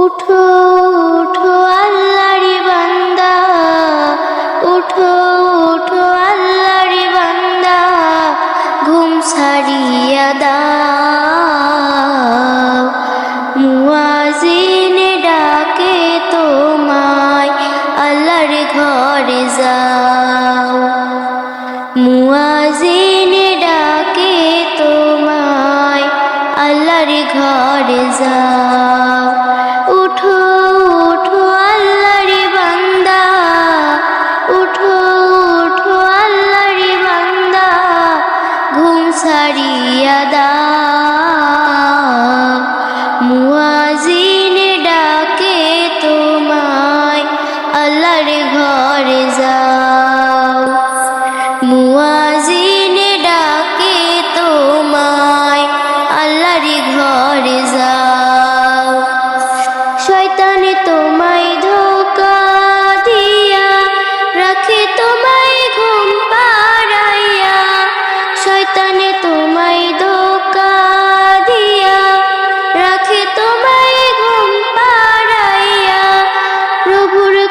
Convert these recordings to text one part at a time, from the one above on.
উঠো উঠো আল্লাহরি বান্দা, উঠো উঠো আল্লাহরি বান্দা, ঘুম সারিয়া দাও। মুয়াজিনে ডাকে তোমায়, আল্লাহর ঘরে যাও। মুয়াজিনে ডাকে তোমায়, আল্লাহর ঘরে যাও। ঘুম সারিয়া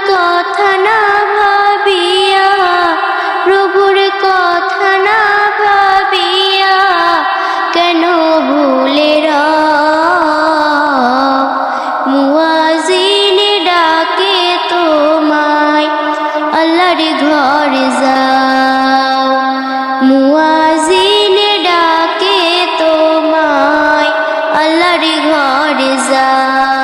কথা না ভাবিয়া, প্রভুর কথা না ভাবিয়া কেন ভুলে মুয়াজিনে ডাকে তোমায়, আল্লাহর ঘরে যাও। মুয়াজিনে ডাকে তোমায়, আল্লাহর ঘরে যাও।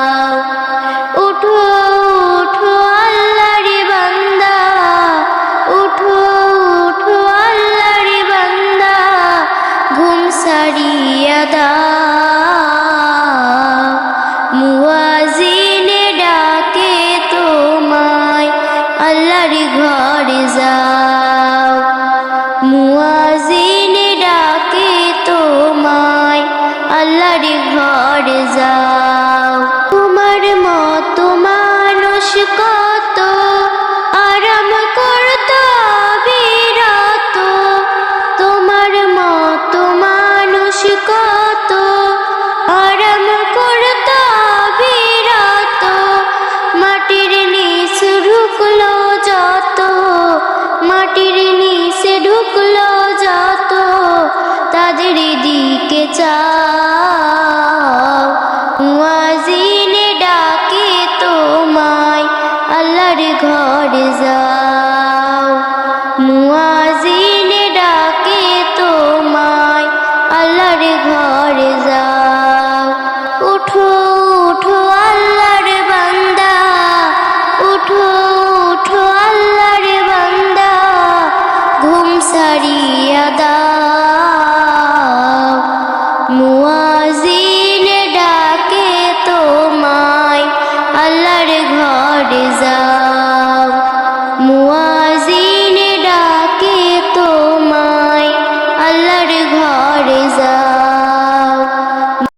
আল্লাহর ঘরে যাও। মুয়াজিনে ডাকে তোমায় আল্লাহর ঘরে যাও। মাটির নিচে ঢুকলো যত তাদের দিকে চাও desire.